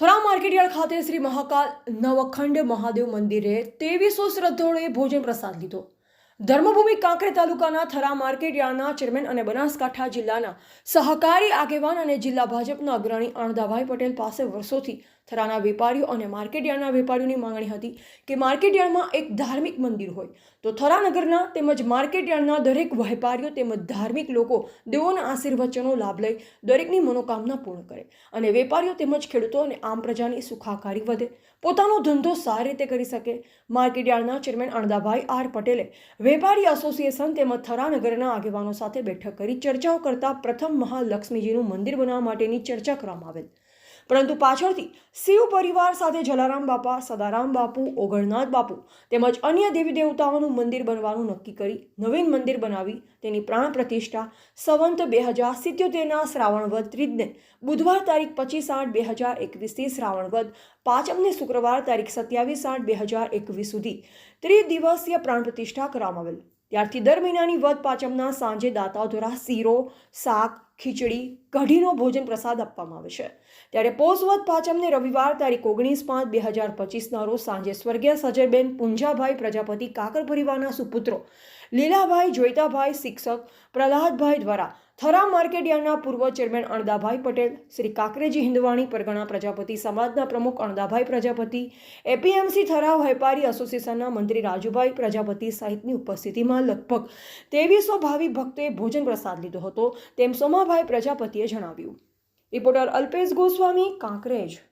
થોરા market yard ખાતે શ્રી મહાકાલ નવખંડ મહાદેવ મંદિરે ત્રેવીસો શ્રદ્ધાળુઓએ ભોજન પ્રસાદ લીધો. ધર્મભૂમિ કાંકરે તાલુકાના થરા માર્કેટયાર્ડના ચેરમેન અને બનાસકાંઠા જિલ્લાના સહકારી આગેવાન અને જિલ્લા ભાજપના અગ્રણી અણદાભાઈ પટેલ પાસે વર્ષોથી થરાના વેપારીઓ અને માર્કેટયાર્ડના વેપારીઓની માંગણી હતી કે માર્કેટયાર્ડમાં એક ધાર્મિક મંદિર હોય. તો થરા નગરના તેમજ માર્કેટયાર્ડના દરેક વેપારીઓ તેમજ ધાર્મિક લોકો દેવોના આશીર્વચનો લાભ લઈ દરેકની મનોકામના પૂર્ણ કરે અને વેપારીઓ તેમજ ખેડૂતો અને આમ પ્રજાની સુખાકારી વધે. પોતાનો ધંધો સારી રીતે કરી શકે. માર્કેટયાર્ડના ચેરમેન અણદાભાઈ આર પટેલે વેપારી એસોસિએશન તેમજ થરાનગરના આગેવાનો સાથે બેઠક કરી ચર્ચાઓ કરતા પ્રથમ મહાલક્ષ્મીજીનું મંદિર બનાવવા માટેની ચર્ચા કરવામાં આવેલ. પરંતુ પાછળથી શિવ પરિવાર સાથે જલારામ બાપા, સદારામ બાપુ ઓગળનાથ બાપુ તેમજ અન્ય દેવી દેવતાઓનું મંદિર બનવાનું નક્કી કરી નવીન મંદિર બનાવી તેની પ્રાણ પ્રતિષ્ઠા સંવંત બે હજાર સિત્યોતેરના શ્રાવણવદ ત્રીજને બુધવાર તારીખ પચીસ આઠ બે હજાર એકવીસથી શ્રાવણવદ પાંચમને શુક્રવાર તારીખ સત્યાવીસ આઠ બે હજાર એકવીસ સુધી ત્રિદિવસીય પ્રાણ પ્રતિષ્ઠા કરવામાં આવેલ. ત્યારથી દર મહિનાની વધ પાંચમના સાંજે દાતાઓ દ્વારા શીરો, શાક, ખીચડી, કઢીનો ભોજન પ્રસાદ આપવામાં આવે છે. ત્યારે પોષવદ પાંચમને રવિવાર તારીખ ઓગણીસ પાંચ બે હજાર પચીસના રોજ સાંજે સ્વર્ગીય સજરબેન પુંજાભાઈ પ્રજાપતિ કાકર પરિવારના સુપુત્રો લીલાભાઈ જોઈતાભાઈ શિક્ષક પ્રહલાદભાઈ દ્વારા થરા માર્કેટ યાર્ડના પૂર્વ ચેરમેન અણદાભાઈ પટેલ, શ્રી કાકરેજી હિન્દવાણી પરગણા પ્રજાપતિ સમાજના પ્રમુખ અણદાભાઈ પ્રજાપતિ એપીએમસી થરા વેપારી એસોસિએશનના મંત્રી રાજુભાઈ પ્રજાપતિ સહિતની ઉપસ્થિતિમાં લગભગ ત્રેવીસો ભાવિ ભક્તોએ ભોજન પ્રસાદ લીધો હતો. તેમ સોમાભાઈ પ્રજાપતિએ જણાવ્યું. રિપોર્ટર અલ્પેશ ગોસ્વામી, કાંકરેજ.